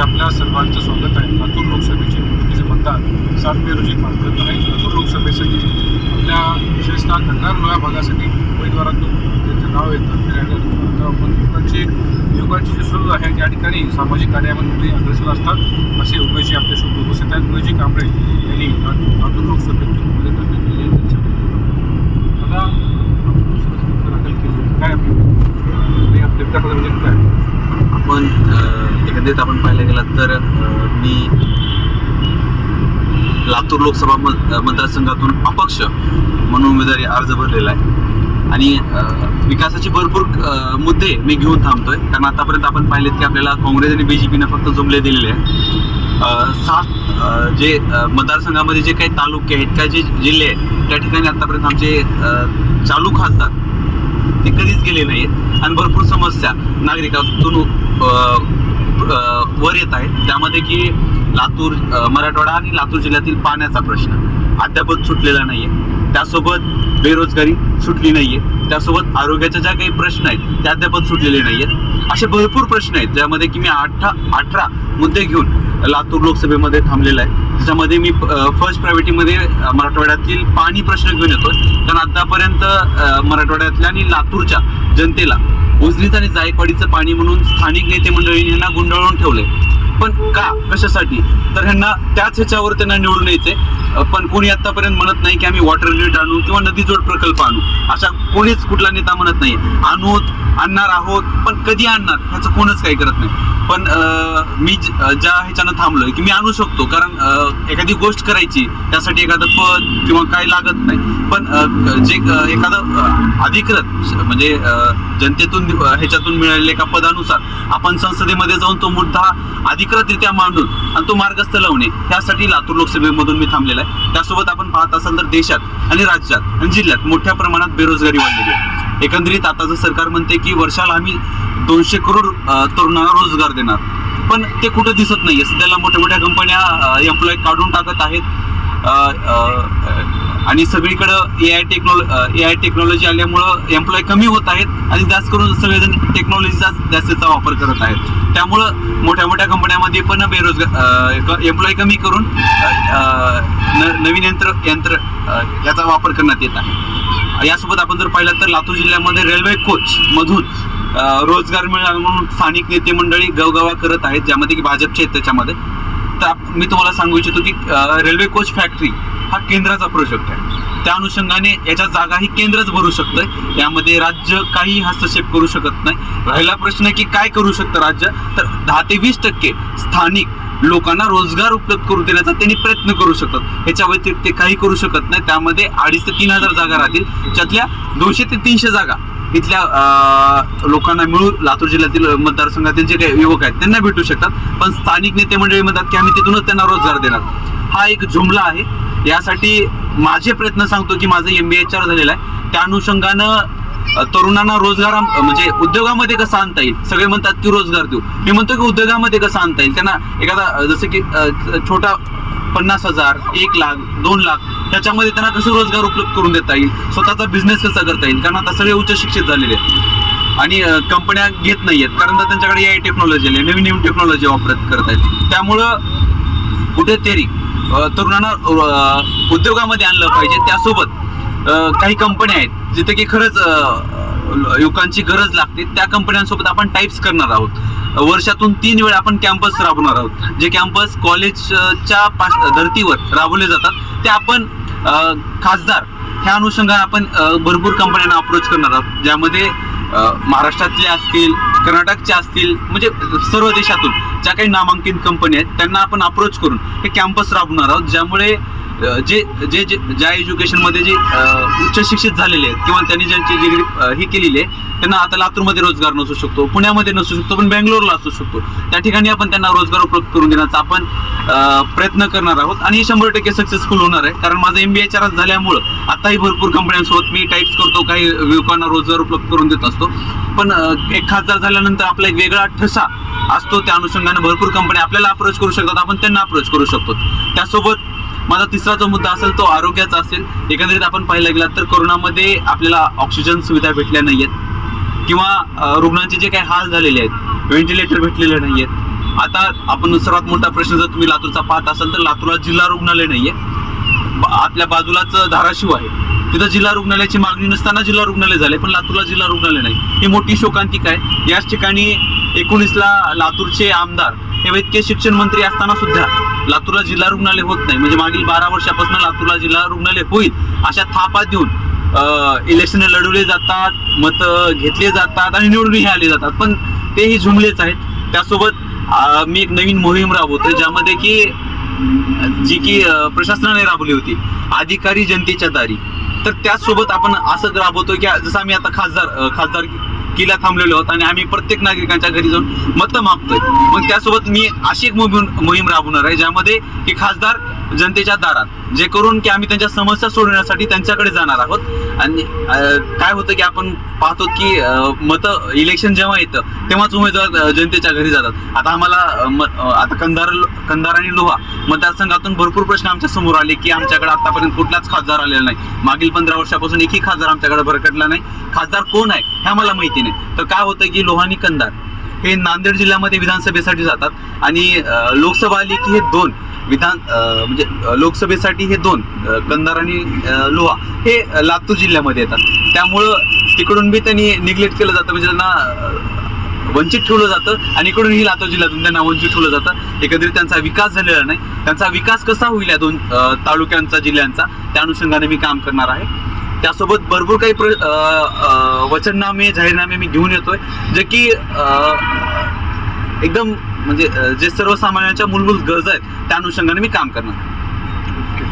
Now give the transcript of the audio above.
मध्ये आपल्या सर्वांचं स्वागत आहे लातूर लोकसभेचे निवडणुकीचे मतदान सात मे रोजी पार करत आहे लातूर लोकसभेसाठी आपल्या विशेषतः कंधार लोया भागासाठी उमेदवारातून त्यांचं नाव येतं तर आपण युवकांची युवकांची जी सुरू आहे त्या ठिकाणी सामाजिक कार्यामध्ये अग्रेसर असतात असे उमेशजी आपल्या शोध उपस्थित आहेत उमेशजी कांबळे यांनी लातूर लोकसभेतून उमेदवारी केली आहे केली काय आपली आपल्या काय आपण अ, आपण पाहायला गेलात तर मी लातूर लोकसभा मतदारसंघातून अपक्ष म्हणून उमेदवारी अर्ज भरलेला आहे. आणि विकासाचे भरपूर मुद्दे मी घेऊन थांबतोय. कारण आतापर्यंत आपण पाहिलेत की आपल्याला काँग्रेस आणि बी जे पीनं फक्त जुमले दिलेले आहेत. सात जे मतदारसंघामध्ये जे काही तालुके आहेत काय जे जिल्हे आहेत त्या ठिकाणी आतापर्यंत आमचे चालू खासदार ते कधीच गेले नाहीत आणि भरपूर समस्या नागरिकातून वर येत आहेत. त्यामध्ये की लातूर मराठवाडा आणि लातूर जिल्ह्यातील पाण्याचा प्रश्न. अद्यापच सुटलेला नाहीये. त्यासोबत बेरोजगारी सुटली नाहीये. त्यासोबत आरोग्याच्या ज्या काही प्रश्न आहेत त्या अद्यापच सुटलेले नाहीयेत. असे भरपूर प्रश्न आहेत ज्यामध्ये की मी अठरा अठरा मुद्दे घेऊन लातूर लोकसभेमध्ये थांबलेला आहे. त्याच्यामध्ये मी फर्स्ट प्रायोरिटीमध्ये मराठवाड्यातील पाणी प्रश्न घेऊन येतोय. कारण आतापर्यंत मराठवाड्यातल्या आणि लातूरच्या जनतेला उजनीत आणि जायकवाडीचं पाणी म्हणून स्थानिक नेते मंडळी ह्यांना गुंडाळून ठेवलंय. पण का? कशासाठी? तर ह्यांना त्याच ह्याच्यावर त्यांना निवडून यायचे पण कोणी आतापर्यंत म्हणत नाही की आम्ही वॉटर ग्रीड आणू किंवा नदी जोड प्रकल्प आणू. अशा कोणीच कुठला नेता म्हणत नाही. आणूत आणणार आहोत पण कधी आणणार? ह्याचं कोणच काही करत नाही. पण मी ज्या ह्याच्यानं थांबलोय की मी आणू शकतो कारण एखादी गोष्ट करायची त्यासाठी एखादं पद किंवा काय लागत नाही. पण जे एखादं अधिकृत म्हणजे जनतेतून ह्याच्यातून मिळालेल्या एका पदानुसार आपण संसदेमध्ये जाऊन तो मुद्दा अधिकृतरित्या मांडून आणि तो मार्गस्थ लावणे त्यासाठी लातूर लोकसभेमधून मी थांबलेला आहे. त्यासोबत आपण पाहत असाल तर देशात आणि राज्यात आणि जिल्ह्यात मोठ्या प्रमाणात बेरोजगारी वाढलेली आहे. एकंदरीत आताचं सरकार म्हणते की वर्षाला आम्ही दोनशे करोड तरुणांना रोजगार देणार. पण ते कुठं दिसत नाहीये. सध्याला मोठ्या मोठ्या कंपन्या एम्प्लॉय काढून टाकत आहेत. आणि सगळीकडं A I technology A I technology आल्यामुळं एम्प्लॉय कमी होत आहेत आणि जास्त करून सगळेजण टेक्नॉलॉजीचा जास्तीचा वापर करत आहेत. त्यामुळं मोठ्या मोठ्या कंपन्यामध्ये पण बेरोजगार एम्प्लॉय कमी करून न- नवीन यंत्र यंत्र याचा वापर करण्यात येत आहे. यासोबत आपण जर पाहिलं तर लातूर जिल्ह्यामध्ये रेल्वे कोच मधून रोजगार मिळाला म्हणून स्थानिक नेते मंडळी गवगवा करत आहेत ज्यामध्ये की भाजपचे आहेत त्याच्यामध्ये. तर आप- मी तुम्हाला सांगू इच्छितो की रेल्वे कोच फॅक्टरी हा केंद्राचा प्रोजेक्ट आहे. त्या अनुषंगाने याच्या जागा ही केंद्रच भरू शकतं यामध्ये राज्य काही हस्तक्षेप करू शकत नाही. राहिला प्रश्न की काय करू शकतं राज्य? तर दहा ते वीस टक्के स्थानिक लोकांना रोजगार उपलब्ध करून देण्याचा त्यांनी प्रयत्न करू शकतात याच्या व्यतिरिक्त ते काही करू शकत नाही. त्यामध्ये अडीच ते तीन हजार जागा राहतील. त्यातल्या दोनशे ते तीनशे जागा इथल्या लोकांना मिळू लातूर जिल्ह्यातील मतदारसंघातील जे काही युवक आहेत त्यांना भेटू शकतात. पण स्थानिक नेते मंडळी म्हणतात की आम्ही तिथूनच त्यांना रोजगार देणार. हा एक जुमला आहे. यासाठी माझे प्रयत्न सांगतो की माझं एम बी एच आर झालेलं आहे. त्या अनुषंगानं तरुणांना रोजगार म्हणजे उद्योगामध्ये कसं आणता येईल? सगळे म्हणतात की रोजगार देऊ. मी म्हणतो की उद्योगामध्ये कसं आणता येईल? त्यांना एखादा जसं की छोटा पन्नास हजार एक लाख दोन लाख त्याच्यामध्ये त्यांना कसं रोजगार उपलब्ध करून देता येईल? स्वतःचा बिझनेस कसा करता येईल? कारण आता सगळे उच्च शिक्षित झालेले आहेत. आणि कंपन्या घेत नाही आहेत. कारण त्यांच्याकडे आय टेक्नॉलॉजी आली नवीन नवीन टेक्नॉलॉजी वापरत करत आहेत. त्यामुळं कुठेतरी तरुणांना उद्योगामध्ये आणलं पाहिजे. त्यासोबत काही कंपन्या आहेत जिथे की खरंच युवकांची गरज लागते. त्या कंपन्यांसोबत आपण टाईप्स करणार आहोत. वर्षातून तीन वेळा आपण कॅम्पस राबवणार आहोत. जे कॅम्पस कॉलेजच्या पास धर्तीवर राबवले जातात ते आपण खासदार ह्या अनुषंगाने आपण भरपूर कंपन्यांना अप्रोच करणार आहोत. ज्यामध्ये महाराष्ट्रातले असतील कर्नाटकच्या असतील म्हणजे सर्व देशातून ज्या काही नामांकित कंपन्या आहेत त्यांना आपण अप्रोच करून हे कॅम्पस राबवणार आहोत. ज्यामुळे जे जे जे ज्या एज्युकेशनमध्ये जे उच्च शिक्षित झालेले आहेत किंवा त्यांनी ज्यांची डिग्री ही केलेली आहे त्यांना आता लातूरमध्ये रोजगार नसू शकतो पुण्यामध्ये नसू शकतो पण बेंगलोरला असू शकतो. त्या ठिकाणी आपण त्यांना रोजगार उपलब्ध करून देण्याचा आपण प्रयत्न करणार आहोत. आणि हे शंभर टक्के सक्सेसफुल होणार आहे कारण माझं एम बी एच आरच झाल्यामुळं आताही भरपूर कंपन्यांसोबत मी टाईप्स करतो काही युवकांना रोजगार उपलब्ध करून देत असतो. पण एक खासदार झाल्यानंतर आपला एक वेगळा ठसा असतो त्या अनुषंगाने भरपूर कंपन्या आपल्याला अप्रोच करू शकतात आपण त्यांना अप्रोच करू शकतो. त्यासोबत माझा तिसरा जो मुद्दा असेल तो आरोग्याचा असेल. एकंदरीत आपण पाहायला गेलात तर कोरोनामध्ये आपल्याला ऑक्सिजन सुविधा भेटल्या नाही आहेत किंवा रुग्णांचे जे काही हाल झालेले आहेत व्हेंटिलेटर भेटलेले नाही आहेत आता आपण सर्वात मोठा प्रश्न जर तुम्ही लातूरचा पाहत असाल तर लातूरला जिल्हा रुग्णालय नाहीये. आहे आपल्या बाजूलाच धाराशिव आहे. तिथं जिल्हा रुग्णालयाची मागणी नसताना जिल्हा रुग्णालय झाले पण लातूरला जिल्हा रुग्णालय नाही. ही मोठी शोकांतिका आहे. याच ठिकाणी एकोणीसला लातूरचे आमदार हे वैद्यकीय शिक्षण मंत्री असताना सुद्धा लातूरला जिल्हा रुग्णालय होत नाही. म्हणजे मागील बारा वर्षापासून लातूरला जिल्हा रुग्णालय होईल अशा थापा देऊन इलेक्शन लढवले जातात मत घेतले जातात आणि निवडूनही आले जातात. पण तेही झुमलेच आहेत. त्यासोबत मी एक नवीन मोहीम राबवतोय ज्यामध्ये की जी की प्रशासनाने राबवली होती अधिकारी जनतेच्या दारी. तर त्याचसोबत आपण असं राबवतो की जसं आम्ही आता खासदार खासदार किला थांबलेलो आहोत आणि आम्ही प्रत्येक नागरिकांच्या घरी जाऊन मतं मागतोय. मग त्यासोबत मी अशी एक मोहीम मोहीम राबवणार आहे ज्यामध्ये की खासदार जनतेच्या दारात जे करून की आम्ही त्यांच्या समस्या सोडवण्यासाठी त्यांच्याकडे जाणार आहोत. आणि काय होतं की आपण पाहतो की मतं इलेक्शन जेव्हा येतं तेव्हाच उमेदवार जनतेच्या घरी जातात. आता आम्हाला आता कंधार कंधार आणि लोहा मतदारसंघातून भरपूर प्रश्न आमच्यासमोर आले की आमच्याकडे आतापर्यंत कुठलाच खासदार आलेला नाही. मागील पंधरा वर्षापासून एकही खासदार आमच्याकडे भरकटला नाही. खासदार कोण आहे हे आम्हाला माहिती नाही. तर काय होतं की लोहानी कंधार हे नांदेड जिल्ह्यामध्ये विधानसभेसाठी जातात. आणि लोकसभा आली की हे दोन. विधान म्हणजे लोकसभेसाठी हे दोन अ, कंधार आणि लोहा हे लातूर जिल्ह्यामध्ये येतात. त्यामुळं तिकडून बी त्यांनी निग्लेक्ट केलं जातं. म्हणजे त्यांना वंचित ठेवलं जातं आणि इकडूनही लातूर जिल्ह्यातून त्यांना वंचित ठेवलं जातं. एकंदरीत त्यांचा विकास झालेला नाही. त्यांचा विकास कसा होईल या दोन तालुक्यांचा जिल्ह्यांचा त्या अनुषंगाने मी काम करणार आहे. त्यासोबत भरपूर काही प्र वचननामे जाहीरनामे मी घेऊन येतोय. जे की एकदम म्हणजे जे सर्वसामान्यांच्या मूलभूत गरजा आहेत त्या अनुषंगाने मी काम करणार.